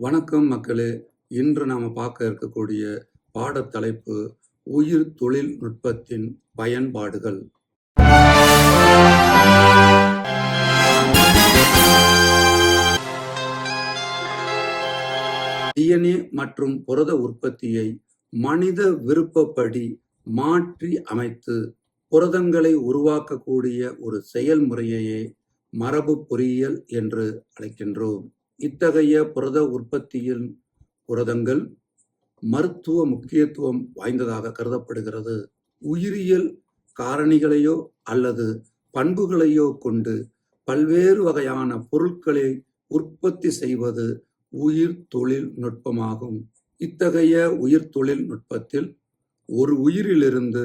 வணக்கம் மக்களே. இன்று நாம் பார்க்க இருக்கக்கூடிய பாடத்தலைப்பு உயிர் தொழில்நுட்பத்தின் பயன்பாடுகள். டிஎன்ஏ மற்றும் புரத உற்பத்தியை மனித விருப்பப்படி மாற்றி அமைத்து புரதங்களை உருவாக்கக்கூடிய ஒரு செயல்முறையையே மரபு பொறியியல் என்று அழைக்கின்றோம். இத்தகைய புரத உற்பத்தியில் புரதங்கள் மருத்துவ முக்கியத்துவம் வாய்ந்ததாக கருதப்படுகிறது. உயிரியல் காரணிகளையோ அல்லது பண்புகளையோ கொண்டு பல்வேறு வகையான பொருட்களை உற்பத்தி செய்வது உயிர் தொழில்நுட்பமாகும் இத்தகைய உயிர் தொழில்நுட்பத்தில் ஒரு உயிரிலிருந்து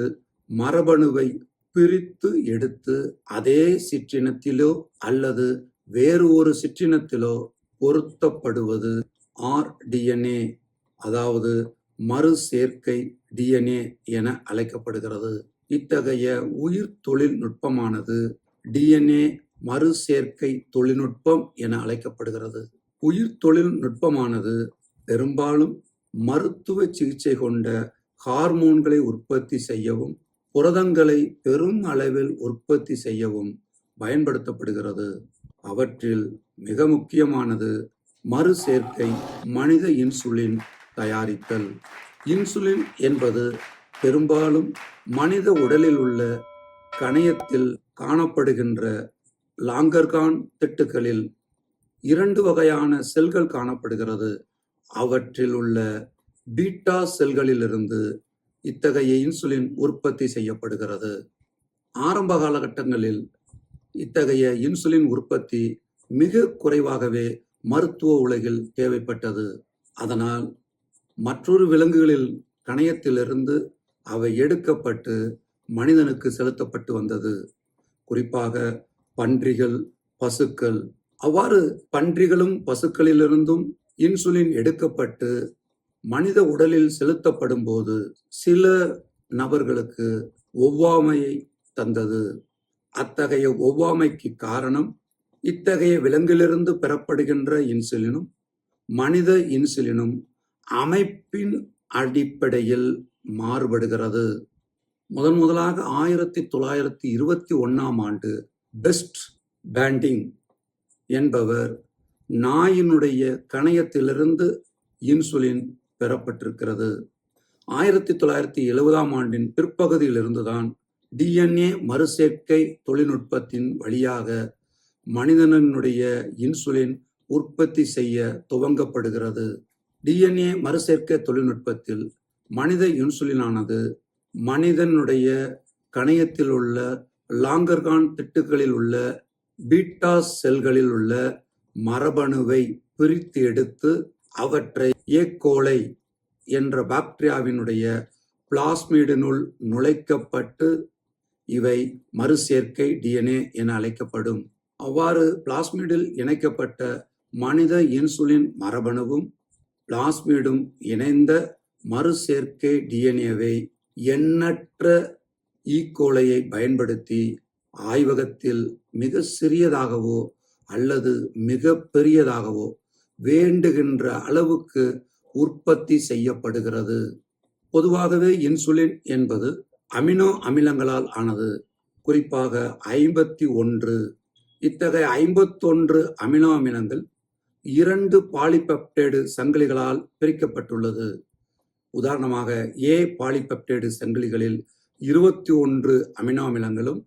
மரபணுவை பிரித்து எடுத்து அதே சிற்றினத்திலோ அல்லது வேறு ஒரு சிற்றினத்திலோ பொருத்தப்படுவது ஆர்டிஎன்ஏ அதாவது மறு சேர்க்கை டிஎன்ஏ என அழைக்கப்படுகிறது. இத்தகைய உயிர் தொழில்நுட்பமானது டிஎன்ஏ மறு சேர்க்கை தொழில்நுட்பம் என அழைக்கப்படுகிறது. உயிர் தொழில்நுட்பமானது பெரும்பாலும் மருத்துவ சிகிச்சை கொண்ட ஹார்மோன்களை உற்பத்தி செய்யவும் புரதங்களை பெரும் அளவில் உற்பத்தி செய்யவும் பயன்படுத்தப்படுகிறது. அவற்றில் மிக முக்கியமானது மறுசேர்க்கை மனித இன்சுலின் தயாரித்தல். இன்சுலின் என்பது பெரும்பாலும் மனித உடலில் உள்ள கணையத்தில் காணப்படுகின்ற லாங்கர்கான் திட்டுகளில் இரண்டு வகையான செல்கள் காணப்படுகிறது. அவற்றில் உள்ள பீட்டா செல்களிலிருந்து இத்தகைய இன்சுலின் உற்பத்தி செய்யப்படுகிறது. ஆரம்ப காலகட்டங்களில் இத்தகைய இன்சுலின் உற்பத்தி மிக குறைவாகவே மருத்துவ உலகில் தேவைப்பட்டது. அதனால் மற்றொரு விலங்குகளில் கணையத்திலிருந்து அவை எடுக்கப்பட்டு மனிதனுக்கு செலுத்தப்பட்டு வந்தது. குறிப்பாக பன்றிகள் பசுக்கள். அவ்வாறு பன்றிகளும் பசுக்களிலிருந்தும் இன்சுலின் எடுக்கப்பட்டு மனித உடலில் செலுத்தப்படும் போது சில நபர்களுக்கு ஒவ்வாமையை தந்தது. அத்தகைய ஒவ்வாமைக்கு காரணம் இத்தகைய விலங்கிலிருந்து பெறப்படுகின்ற இன்சுலினும் மனித இன்சுலினும் அமைப்பின் அடிப்படையில் மாறுபடுகிறது. முதன் முதலாக ஆயிரத்தி தொள்ளாயிரத்தி இருபத்தி ஒன்னாம் ஆண்டு பெஸ்ட் பேண்டிங் என்பவர் நாயினுடைய கணையத்திலிருந்து இன்சுலின் பெறப்பட்டிருக்கிறது. ஆயிரத்தி தொள்ளாயிரத்தி எழுபதாம் ஆண்டின் பிற்பகுதியிலிருந்துதான் டிஎன்ஏ மறுசேர்க்கை தொழில்நுட்பத்தின் வழியாக மனிதனுடைய இன்சுலின் உற்பத்தி செய்ய துவங்கப்படுகிறது. டிஎன்ஏ மறுசேர்க்கை தொழில்நுட்பத்தில் மனித இன்சுலினானது மனிதனுடைய கணையத்தில் உள்ள லாங்கர்கான் திட்டுகளில் உள்ள பீட்டா செல்களில் உள்ள மரபணுவை பிரித்து எடுத்து அவற்றை ஏக்கோலை என்ற பாக்டீரியாவினுடைய பிளாஸ்மீடினுள் நுழைக்கப்பட்டு இவை மறுசேர்க்கை டிஎன்ஏ என அழைக்கப்படும். அவ்வாறு பிளாஸ்மிடில் இணைக்கப்பட்ட மனித இன்சுலின் மரபணுவும் பிளாஸ்மிடும் இணைந்த மறுசேர்க்கை டிஎன்ஏவை எண்ணற்ற ஈக்கோலையை பயன்படுத்தி ஆய்வகத்தில் மிக சிறியதாகவோ அல்லது மிக பெரியதாகவோ வேண்டுகின்ற அளவுக்கு உற்பத்தி செய்யப்படுகிறது. பொதுவாகவே இன்சுலின் என்பது அமினோ அமிலங்களால் ஆனது குறிப்பாக ஐம்பத்தி ஒன்று இத்தகைய ஐம்பத்தொன்று அமினோ அமிலங்கள் இரண்டு பாலிபெப்டைடு சங்கிலிகளால் பிரிக்கப்பட்டுள்ளது. உதாரணமாக ஏ பாலிபெப்டைடு சங்கிலிகளில் இருபத்தி ஒன்று அமினோ அமிலங்களும்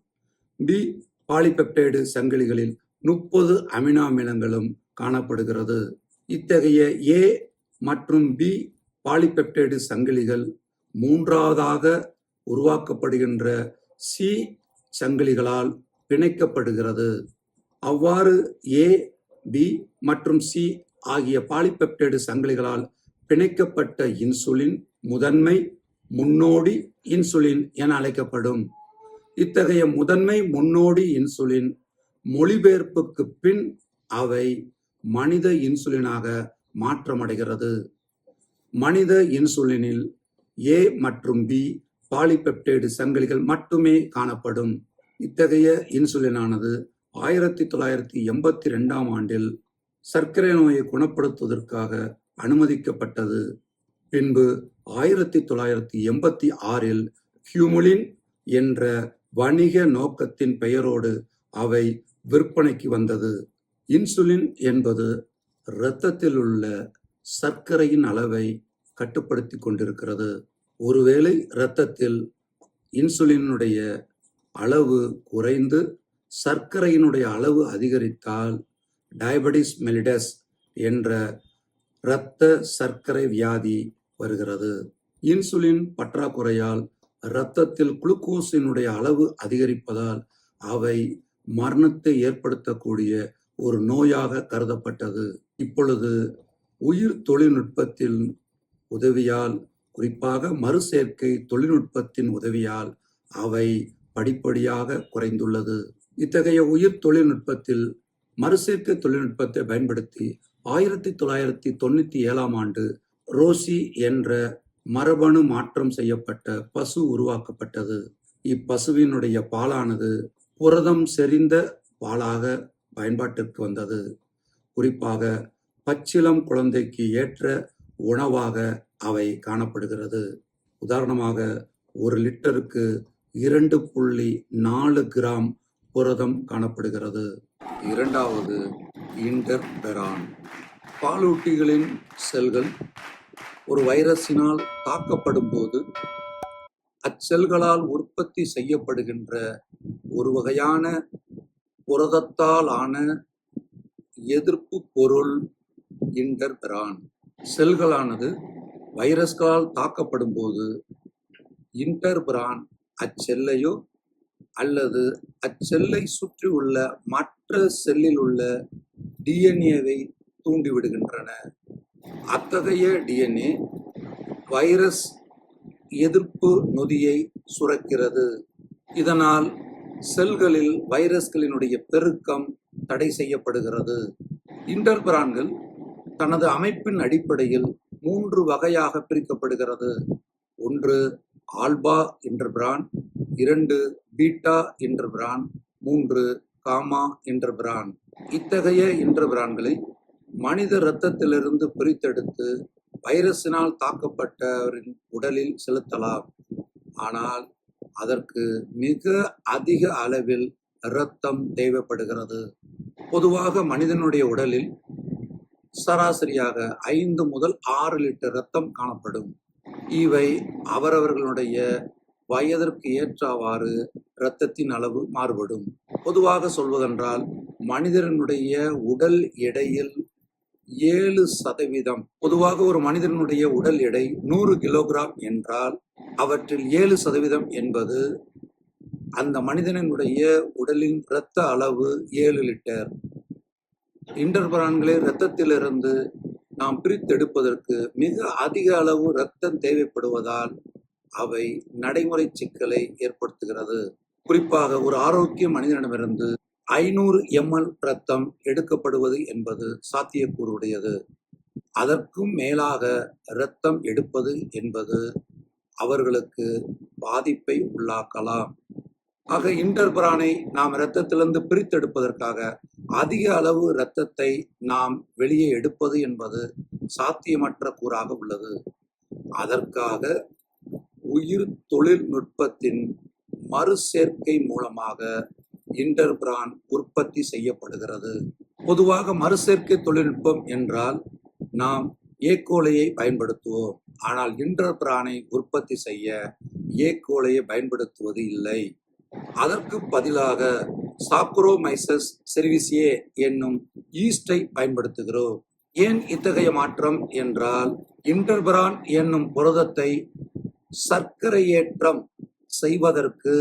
பி பாலிபெப்டைடு சங்கிலிகளில் முப்பது அமினோ அமிலங்களும் காணப்படுகிறது. இத்தகைய ஏ மற்றும் பி பாலிபெப்டைடு சங்கிலிகள் மூன்றாவதாக உருவாக்கப்படுகின்ற சி சங்கிலிகளால் பிணைக்கப்படுகிறது. அவ்வாறு ஏ பி மற்றும் சி ஆகிய பாலிபெப்டைடு சங்கிலிகளால் பிணைக்கப்பட்ட இன்சுலின் முதன்மை முன்னோடி இன்சுலின் என அழைக்கப்படும். இத்தகைய முதன்மை முன்னோடி இன்சுலின் மொழிபெயர்ப்புக்கு பின் அவை மனித இன்சுலினாக மாற்றமடைகிறது. மனித இன்சுலினில் ஏ மற்றும் பி பாலிபெப்டைடு சங்கிலிகள் மட்டுமே காணப்படும். இத்தகைய இன்சுலினானது ஆயிரத்தி தொள்ளாயிரத்தி எண்பத்தி ரெண்டாம் ஆண்டில் சர்க்கரை நோயை குணப்படுத்துவதற்காக அனுமதிக்கப்பட்டது. பின்பு ஆயிரத்தி தொள்ளாயிரத்தி எண்பத்தி ஆறில் ஹியூமுலின் என்ற வணிக நோக்கத்தின் பெயரோடு அவை விற்பனைக்கு வந்தது. இன்சுலின் என்பது இரத்தத்தில் உள்ள சர்க்கரையின் அளவை கட்டுப்படுத்தி கொண்டிருக்கிறது. ஒருவேளை இரத்தத்தில் இன்சுலினுடைய அளவு குறைந்து சர்க்கரையினுடைய அளவு அதிகரித்தால் டயபெட்டிஸ் மெலிடஸ் என்ற இரத்த சர்க்கரை வியாதி வருகிறது. இன்சுலின் பற்றாக்குறையால் இரத்தத்தில் குளுக்கோஸினுடைய அளவு அதிகரிப்பதால் அவை மரணத்தை ஏற்படுத்தக்கூடிய ஒரு நோயாக கருதப்பட்டது. இப்பொழுது உயிர் தொழில்நுட்பத்தின் உதவியால் குறிப்பாக மறுசேர்க்கை தொழில்நுட்பத்தின் உதவியால் அவை படிப்படியாக குறைந்துள்ளது. இத்தகைய உயிர் தொழில்நுட்பத்தில் மறுசேர்க்கை தொழில்நுட்பத்தை பயன்படுத்தி ஆயிரத்தி தொள்ளாயிரத்தி தொண்ணூத்தி ஏழாம் ஆண்டு ரோசி என்ற மரபணு மாற்றம் செய்யப்பட்ட பசு உருவாக்கப்பட்டது. இப்பசுவினுடைய பாலானது புரதம் செறிந்த பாலாக பயன்பாட்டிற்கு வந்தது. குறிப்பாக பச்சிளம் குழந்தைக்கு ஏற்ற உணவாக அவை காணப்படுகிறது. உதாரணமாக ஒரு லிட்டருக்கு இரண்டு புள்ளி நாலு கிராம் புரதம் காணப்படுகிறது. இரண்டாவது இன்டர்பெரான் பாலூட்டிகளின் செல்கள் ஒரு வைரஸினால் தாக்கப்படும் போது அச்செல்களால் உற்பத்தி செய்யப்படுகின்ற ஒரு வகையான புரதத்தால் ஆன எதிர்ப்பு பொருள் இன்டர்பெரான் செல்களானது வைரஸ்களால் தாக்கப்படும் போது இன்டர்பிரான் அச்செல்லையோ அல்லது அச்செல்லை சுற்றி உள்ள மற்ற செல்லில் உள்ள டிஎன்ஏவை தூண்டிவிடுகின்றன. அத்தகைய டிஎன்ஏ வைரஸ் எதிர்ப்பு நொதியை சுரக்கிறது. இதனால் செல்களில் வைரஸ்களினுடைய பெருக்கம் தடை செய்யப்படுகிறது. இன்டர்பிரான்கள் தனது அமைப்பின் அடிப்படையில் மூன்று வகையாக பிரிக்கப்படுகிறது. ஒன்று ஆல்பா இன்டர்பிரான் இரண்டு பீட்டா இன்டர்பிரான் மூன்று காமா இன்டர்பிரான் இத்தகைய இன்டர்பிரான்களை மனித இரத்தத்திலிருந்து பிரித்தெடுத்து வைரஸினால் தாக்கப்பட்டவரின் உடலில் செலுத்தலாம். ஆனால் அதற்கு மிக அதிக அளவில் இரத்தம் தேவைப்படுகிறது. பொதுவாக மனிதனுடைய உடலில் சராசரியாக ஐந்து முதல் ஆறு லிட்டர் ரத்தம் காணப்படும். இவை அவரவர்களுடைய வயதிற்கு ஏற்றவாறு இரத்தத்தின் அளவு மாறுபடும். பொதுவாக சொல்வதென்றால் மனிதனுடைய உடல் எடையில் ஏழு சதவீதம் பொதுவாக ஒரு மனிதனுடைய உடல் எடை நூறு கிலோகிராம் என்றால் அவற்றில் ஏழு சதவீதம் என்பது அந்த மனிதனுடைய உடலின் இரத்த அளவு ஏழு லிட்டர். இன்டர்பரான்களை இரத்தத்திலிருந்து நாம் பிரித்தெடுப்பதற்கு மிக அதிக அளவு இரத்தம் தேவைப்படுவதால் அவை நடைமுறை சிக்கலை ஏற்படுத்துகிறது. குறிப்பாக ஒரு ஆரோக்கிய மனிதனிடமிருந்து ஐநூறு எம்எல் ரத்தம் எடுக்கப்படுவது என்பது சாத்தியக்கூறுடையது. அதற்கும் மேலாக இரத்தம் எடுப்பது என்பது அவர்களுக்கு பாதிப்பை உள்ளாக்கலாம் ஆக இன்டர்பிரானை நாம் இரத்தத்திலிருந்து பிரித்தெடுப்பதற்காக அதிக அளவு இரத்தத்தை நாம் வெளியே எடுப்பது என்பது சாத்தியமற்ற கூறாக உள்ளது. அதற்காக உயிர் தொழில்நுட்பத்தின் மறுசேர்க்கை மூலமாக இன்டர்பிரான் உற்பத்தி செய்யப்படுகிறது. பொதுவாக மறுசேர்க்கை தொழில்நுட்பம் என்றால் நாம் ஏக்கோலையை பயன்படுத்துவோம். ஆனால் இன்டர்பிரானை உற்பத்தி செய்ய ஏக்கோலையை பயன்படுத்துவது இல்லை. அதற்கு பதிலாக சாக்ரோமைசஸ் செர்விசியே என்னும் ஈஸ்டை பயன்படுத்துகிறோம். ஏன் இத்தகைய மாற்றம் என்றால் இன்டர்பிரான் என்னும் புரதத்தை சர்க்கரையேற்றம் செய்வதற்கு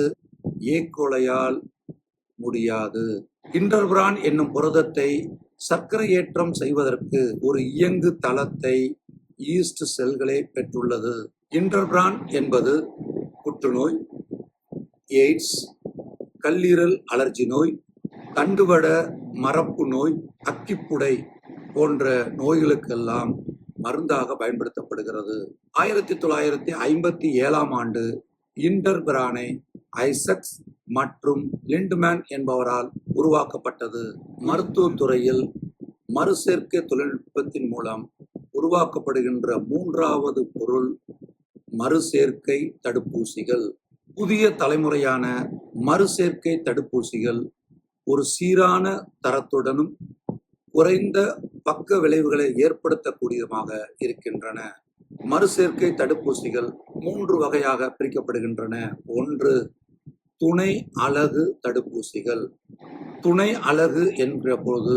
ஏக்கோலையால் முடியாது. இன்டர்பிரான் என்னும் புரதத்தை சர்க்கரையேற்றம் செய்வதற்கு ஒரு இயங்கு தளத்தை ஈஸ்ட் செல்களே பெற்றுள்ளது. இன்டர்பிரான் என்பது புற்றுநோய் எய்ட்ஸ் கல்லீரல் அலர்ஜி நோய் தண்டுவட மரப்பு நோய் அக்கிப்புடை போன்ற நோய்களுக்கெல்லாம் மருந்தாக பயன்படுத்தப்படுகிறது. ஆயிரத்தி தொள்ளாயிரத்தி ஐம்பத்தி ஏழாம் ஆண்டு இன்டர்பிரானை ஐசக்ஸ் மற்றும் லிண்ட்மேன் என்பவரால் உருவாக்கப்பட்டது. மருத்துவத்துறையில் மறுசேர்க்கை தொழில்நுட்பத்தின் மூலம் உருவாக்கப்படுகின்ற மூன்றாவது பொருள் மறுசேர்க்கை தடுப்பூசிகள். புதிய தலைமுறையான மறுசேர்க்கை தடுப்பூசிகள் ஒரு சீரான தரத்துடனும் குறைந்த பக்க விளைவுகளை ஏற்படுத்தக்கூடியதுமாக இருக்கின்றன. மறுசேர்க்கை தடுப்பூசிகள் மூன்று வகையாக பிரிக்கப்படுகின்றன. ஒன்று துணை அலகு தடுப்பூசிகள். துணை அலகு என்கிற போது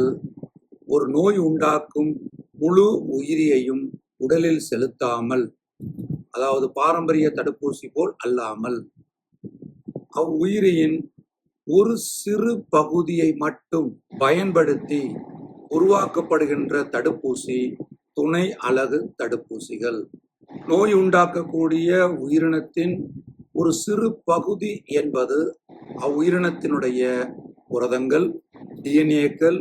ஒரு நோய் உண்டாக்கும் முழு உயிரியையும் உடலில் செலுத்தாமல் அதாவது பாரம்பரிய தடுப்பூசி போல் அல்லாமல் அவ்வுயிரியின் ஒரு சிறு பகுதியை மட்டும் பயன்படுத்தி உருவாக்கப்படுகின்ற தடுப்பூசி துணை அலகு தடுப்பூசிகள். நோய் உண்டாக்கக்கூடிய உயிரினத்தின் ஒரு சிறு பகுதி என்பது அவ்வுயிரினத்தினுடைய புரதங்கள் டிஎன்ஏக்கள்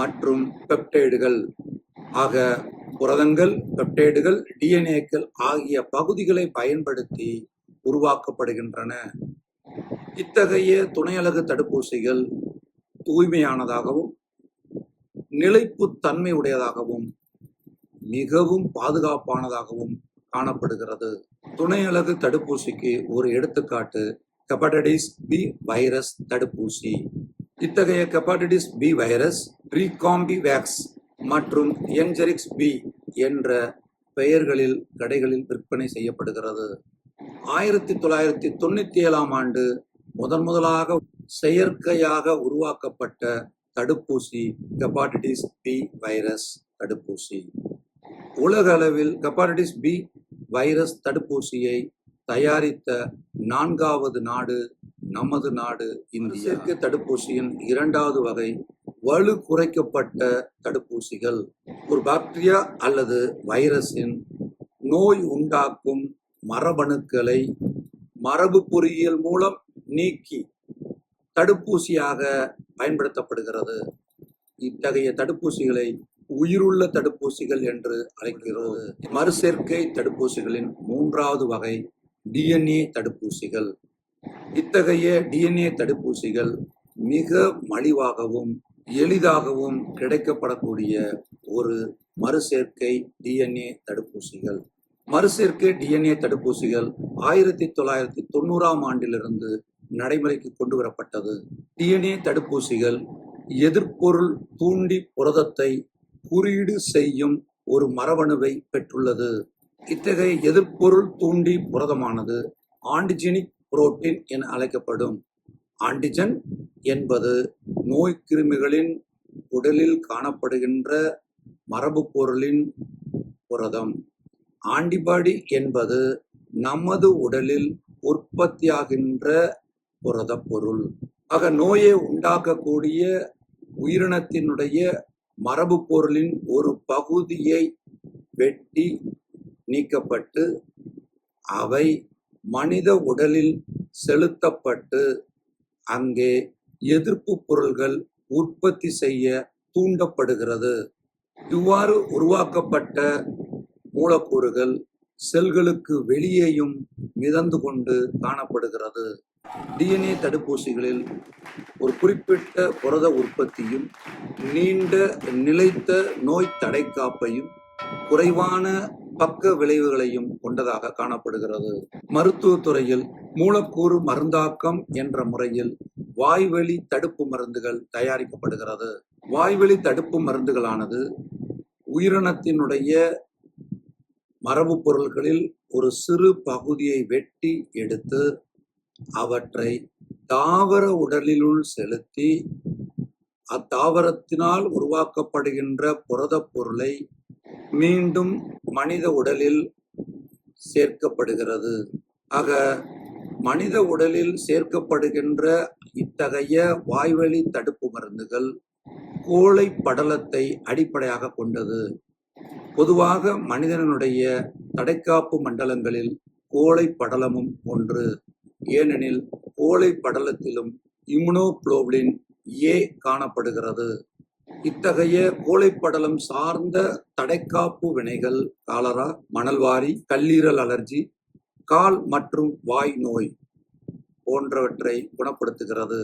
மற்றும் பெப்டைடுகள் ஆக புரதங்கள் பெப்டைடுகள் டிஎன்ஏக்கள் ஆகிய பகுதிகளை பயன்படுத்தி உருவாக்கப்படுகின்றன. இத்தகைய துணையலகு தடுப்பூசிகள் தூய்மையானதாகவும் நிலைப்பு தன்மை உடையதாகவும் மிகவும் பாதுகாப்பானதாகவும் காணப்படுகிறது. துணையலகு தடுப்பூசிக்கு ஒரு எடுத்துக்காட்டு ஹெப்படைட்டிஸ் பி வைரஸ் தடுப்பூசி. இத்தகைய ஹெப்படைட்டிஸ் பி வைரஸ் ரீகாம்பிவேக்ஸ் மற்றும் என்ஜெரிக்ஸ் பி என்ற பெயர்களில் கடைகளில் விற்பனை செய்யப்படுகிறது. ஆயிரத்தி தொள்ளாயிரத்தி தொண்ணூத்தி ஏழாம் ஆண்டு முதன் முதலாக செயற்கையாக உருவாக்கப்பட்ட தடுப்பூசி ஹெப்பாட்டிட்டிஸ் பி வைரஸ் தடுப்பூசி. உலக அளவில் ஹெப்பாட்டிட்டிஸ் பி வைரஸ் தடுப்பூசியை தயாரித்த நான்காவது நாடு நமது நாடு இந்தியா. செயற்கை தடுப்பூசியின் இரண்டாவது வகை வலு குறைக்கப்பட்ட தடுப்பூசிகள். ஒரு பாக்டீரியா அல்லது வைரஸின் நோய் உண்டாக்கும் மரபணுக்களை மரபு பொறியியல் மூலம் நீக்கி தடுப்பூசியாக பயன்படுத்தப்படுகிறது. இத்தகைய தடுப்பூசிகளை உயிருள்ள தடுப்பூசிகள் என்று அழைக்கிறது. மறுசேர்க்கை தடுப்பூசிகளின் மூன்றாவது வகை டிஎன்ஏ தடுப்பூசிகள். இத்தகைய டிஎன்ஏ தடுப்பூசிகள் மிக மலிவாகவும் எளிதாகவும் கிடைக்கப்படக்கூடிய ஒரு மறுசேர்க்கை டிஎன்ஏ தடுப்பூசிகள். மறுசேர்க்கை டிஎன்ஏ தடுப்பூசிகள் ஆயிரத்தி தொள்ளாயிரத்தி தொண்ணூறாம் ஆண்டிலிருந்து நடைமுறைக்கு கொண்டு வரப்பட்டது. டிஎன்ஏ தடுப்பூசிகள் எதிர்ப்பொருள் தூண்டி புரதத்தை குறியீடு செய்யும் ஒரு மரபணுவை பெற்றுள்ளது. இத்தகைய எதிர்ப்பொருள் தூண்டி புரதமானது ஆண்டிஜெனிக் புரோட்டீன் என அழைக்கப்படும். ஆன்டிஜன் என்பது நோய் கிருமிகளின் உடலில் காணப்படுகின்ற மரபு பொருளின் புரதம். ஆன்டிபாடி என்பது நமது உடலில் உற்பத்தியாகின்ற புரத பொருள். ஆக நோயை உண்டாக்கக்கூடிய உயிரினத்தினுடைய மரபு பொருளின் ஒரு பகுதியை வெட்டி நீக்கப்பட்டு அவை மனித உடலில் செலுத்தப்பட்டு அங்கே எதிர்ப்பு பொருள்கள் உற்பத்தி செய்ய தூண்டப்படுகிறது. இவ்வாறு உருவாக்கப்பட்ட மூலக்கூறுகள் செல்களுக்கு வெளியேயும் மிதந்து கொண்டு காணப்படுகிறது. டிஎன்ஏ தடுப்பூசிகளில் ஒரு குறிப்பிட்ட புரத உற்பத்தியும் நீண்ட நிலைத்த நோய் தடைக்காப்பையும் குறைவான பக்க விளைவுகளையும் கொண்டதாக காணப்படுகிறது. மருத்துவத்துறையில் மூலக்கூறு மருந்தாக்கம் என்ற முறையில் வாய்வழி தடுப்பு மருந்துகள் தயாரிக்கப்படுகிறது. வாய்வழி தடுப்பு மருந்துகளானது உயிரினத்தினுடைய மரபு பொருள்களில் ஒரு சிறு பகுதியை வெட்டி எடுத்து அவற்றை தாவர உடலினுள் செலுத்தி அத்தாவரத்தினால் உருவாக்கப்படுகின்ற புரதப் பொருளை மீண்டும் மனித உடலில் சேர்க்கப்படுகிறது. ஆக மனித உடலில் சேர்க்கப்படுகின்ற இத்தகைய வாய்வழி தடுப்பு மருந்துகள் கோழை படலத்தை அடிப்படையாக கொண்டது. பொதுவாக மனிதனுடைய தடைக்காப்பு மண்டலங்களில் கோழை படலமும் ஒன்று. ஏனெனில் ஓலை படலத்திலும் இம்யூனோகுளோபுலின் ஏ காணப்படுகிறது. இத்தகைய கோழைப்படலம் சார்ந்த தடைக்காப்பு வினைகள் காலரா மணல்வாரி கல்லீரல் அலர்ஜி கால் மற்றும் வாய் நோய் போன்றவற்றை குணப்படுத்துகிறது.